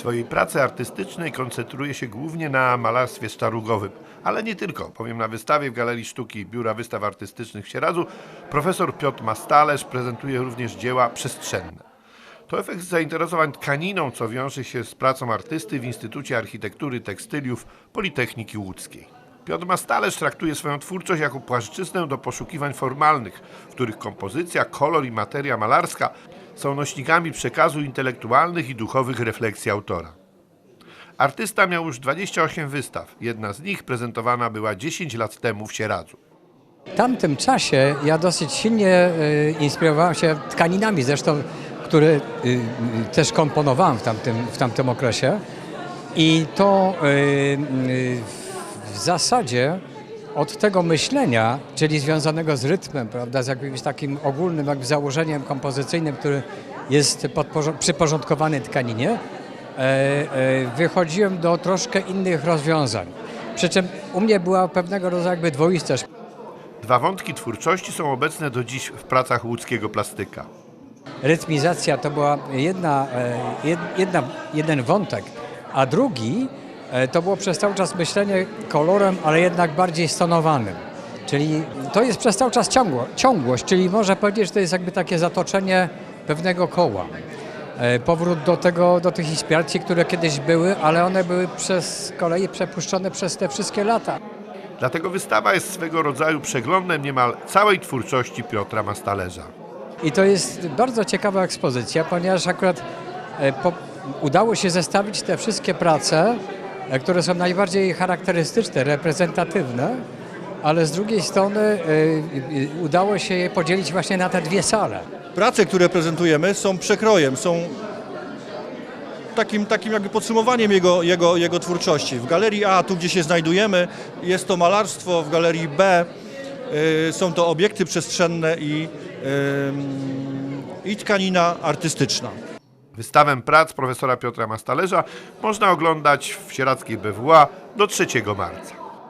swojej pracy artystycznej koncentruje się głównie na malarstwie sztarugowym, ale nie tylko, bowiem na wystawie w Galerii Sztuki Biura Wystaw Artystycznych w Sieradzu profesor Piotr Mastalerz prezentuje również dzieła przestrzenne. To efekt zainteresowań tkaniną, co wiąże się z pracą artysty w Instytucie Architektury Tekstyliów Politechniki Łódzkiej. Piotr Mastalerz traktuje swoją twórczość jako płaszczyznę do poszukiwań formalnych, w których kompozycja, kolor i materia malarska są nośnikami przekazu intelektualnych i duchowych refleksji autora. Artysta miał już 28 wystaw. Jedna z nich prezentowana była 10 lat temu w Sieradzu. W tamtym czasie ja dosyć silnie y, inspirowałem się tkaninami, zresztą, które y, y, też komponowałem w tamtym, w tamtym okresie. I to w zasadzie od tego myślenia, czyli związanego z rytmem, prawda, z jakimś takim ogólnym jakby założeniem kompozycyjnym, który jest przyporządkowany tkaninie, e, e, wychodziłem do troszkę innych rozwiązań. Przy czym u mnie była pewnego rodzaju jakby dwoistość. Dwa wątki twórczości są obecne do dziś w pracach łódzkiego plastyka. rytmizacja to była jedna, e, jed- jedna, jeden wątek, a drugi to było przez cały czas myślenie kolorem, ale jednak bardziej stonowanym. Czyli to jest przez cały czas ciągło, ciągłość, czyli można powiedzieć, że to jest jakby takie zatoczenie pewnego koła. E, Powrót do, tego, do tych inspiracji, które kiedyś były, ale one były przez kolei przepuszczone przez te wszystkie lata. Dlatego wystawa jest swego rodzaju przeglądem niemal całej twórczości Piotra Mastalerza. I to jest bardzo ciekawa ekspozycja, ponieważ akurat e, po, udało się zestawić te wszystkie prace, e, które są najbardziej charakterystyczne, reprezentatywne, ale z drugiej strony e, e, udało się je podzielić właśnie na te dwie sale. Prace, które prezentujemy są przekrojem, są takim, takim jakby podsumowaniem jego, jego, jego twórczości. W galerii A, tu gdzie się znajdujemy, jest to malarstwo, w galerii B są to obiekty przestrzenne i, i tkanina artystyczna. Wystawę prac profesora Piotra Mastalerza można oglądać w sieradzkiej BWA do 3 marca.